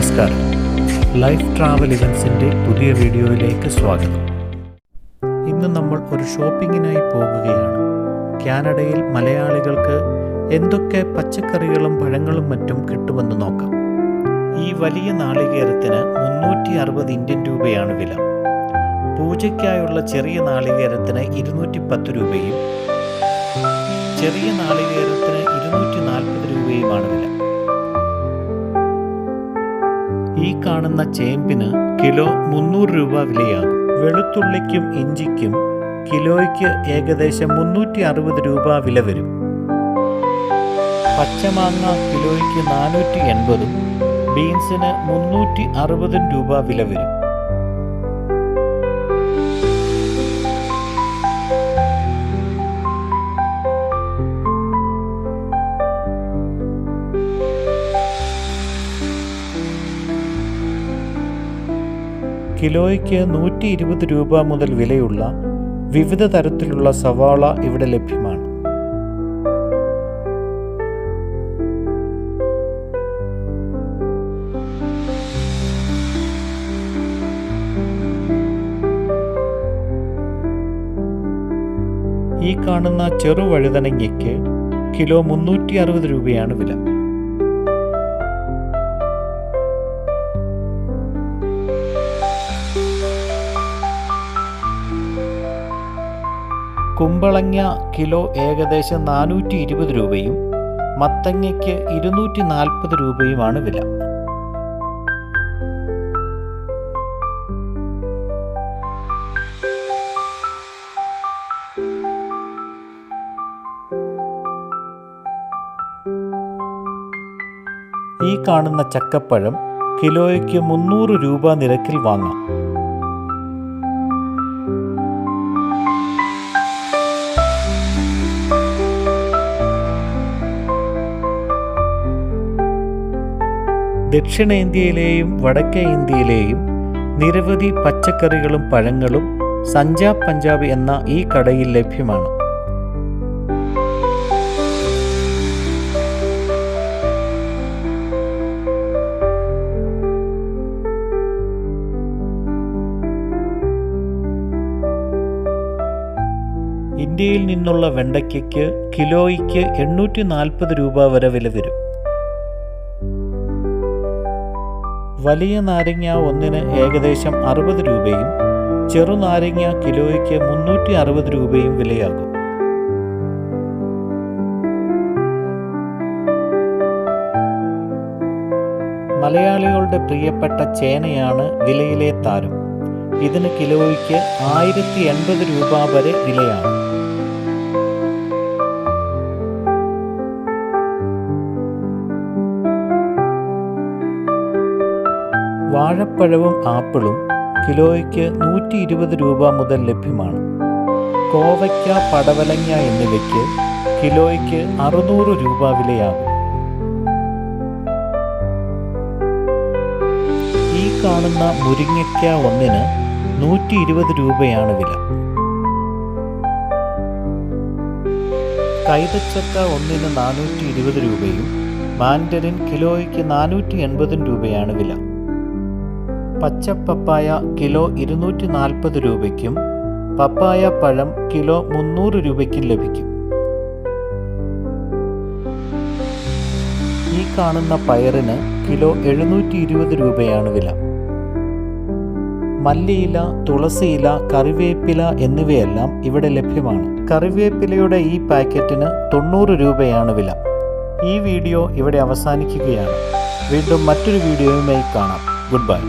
നമസ്കാരം. Life travel ഇവൻസിന്റെ പുതിയ വീഡിയോയിലേക്ക് സ്വാഗതം. ഇന്ന് നമ്മൾ ഒരു ഷോപ്പിങ്ങിനായി പോകുകയാണ്. കാനഡയിൽ മലയാളികൾക്ക് എന്തൊക്കെ പച്ചക്കറികളും പഴങ്ങളും മറ്റും കിട്ടുമെന്ന് നോക്കാം. ഈ വലിയ നാളികേരത്തിന് മുന്നൂറ്റി അറുപത് ഇന്ത്യൻ രൂപയാണ് വില. പൂജയ്ക്കായുള്ള ചെറിയ നാളികേരത്തിന് ഇരുന്നൂറ്റി പത്ത് രൂപയും ചെറിയ നാളികേരത്തിന് ഇരുന്നൂറ്റി നാൽപ്പത് രൂപയുമാണ് വില. ഈ കാണുന്ന ചേമ്പിന് കിലോ മുന്നൂറ് രൂപ വിലയാകും. വെളുത്തുള്ളിക്കും ഇഞ്ചിക്കും കിലോയ്ക്ക് ഏകദേശം മുന്നൂറ്റി അറുപത് രൂപ വില വരും. പച്ചമാങ്ങ കിലോയ്ക്ക് നാനൂറ്റി എൺപതും ബീൻസിന് മുന്നൂറ്റി അറുപതും രൂപ വില വരും. കിലോയ്ക്ക് നൂറ്റി ഇരുപത് രൂപ മുതൽ വിലയുള്ള വിവിധ തരത്തിലുള്ള സവാള ഇവിടെ ലഭ്യമാണ്. ഈ കാണുന്ന ചെറുവഴുതനങ്ങയ്ക്ക് കിലോ മുന്നൂറ്റി അറുപത് രൂപയാണ് വില. കുമ്പളങ്ങ കിലോ ഏകദേശം നാനൂറ്റി ഇരുപത് രൂപയും മത്തങ്ങയ്ക്ക് ഇരുന്നൂറ്റി നാൽപ്പത് രൂപയുമാണ് വില. ഈ കാണുന്ന ചക്കപ്പഴം കിലോയ്ക്ക് മുന്നൂറ് രൂപ നിരക്കിൽ വാങ്ങാം. ദക്ഷിണേന്ത്യയിലെയും വടക്കേ ഇന്ത്യയിലെയും നിരവധി പച്ചക്കറികളും പഴങ്ങളും സഞ്ചാബ് പഞ്ചാബ് എന്ന ഈ കടയിൽ ലഭ്യമാണ്. ഇന്ത്യയിൽ നിന്നുള്ള വെണ്ടയ്ക്കയ്ക്ക് കിലോയ്ക്ക് എണ്ണൂറ്റി നാൽപ്പത് രൂപ വരെ വില വരും. വലിയ നാരങ്ങ ഒന്നിന് ഏകദേശം അറുപത് രൂപയും ചെറുനാരങ്ങ കിലോയ്ക്ക് മുന്നൂറ്റി അറുപത് രൂപയും വിലയാകും. മലയാളികളുടെ പ്രിയപ്പെട്ട ചേനയാണ് വിലയിലെ താരം. ഇതിന് കിലോയ്ക്ക് ആയിരത്തി എൺപത് രൂപ വരെ വിലയാണ്. വാഴപ്പഴവും ആപ്പിളും കിലോയ്ക്ക് നൂറ്റി ഇരുപത് രൂപ മുതൽ ലഭ്യമാണ്. കോവയ്ക്ക പടവലങ്ങ എന്നിവയ്ക്ക് കിലോയ്ക്ക് അറുന്നൂറ് രൂപ വിലയാകും. ഈ കാണുന്ന മുരിങ്ങയ്ക്ക ഒന്നിന് നൂറ്റി ഇരുപത് രൂപയാണ് വില. കൈതച്ചക്ക ഒന്നിന് നാനൂറ്റി ഇരുപത് രൂപയും മാൻഡറിൻ കിലോയ്ക്ക് നാനൂറ്റി എൺപതും രൂപയാണ് വില. പച്ചപ്പപ്പായ കിലോ ഇരുന്നൂറ്റി നാൽപ്പത് രൂപയ്ക്കും പപ്പായ പഴം കിലോ മുന്നൂറ് രൂപയ്ക്കും ലഭിക്കും. ഈ കാണുന്ന പയറിന് കിലോ എഴുന്നൂറ്റി ഇരുപത് രൂപയാണ് വില. മല്ലിയില തുളസിയില കറിവേപ്പില എന്നിവയെല്ലാം ഇവിടെ ലഭ്യമാണ്. കറിവേപ്പിലയുടെ ഈ പാക്കറ്റിന് തൊണ്ണൂറ് രൂപയാണ് വില. ഈ വീഡിയോ ഇവിടെ അവസാനിക്കുകയാണ്. വീണ്ടും മറ്റൊരു വീഡിയോയുമായി കാണാം. Good bye.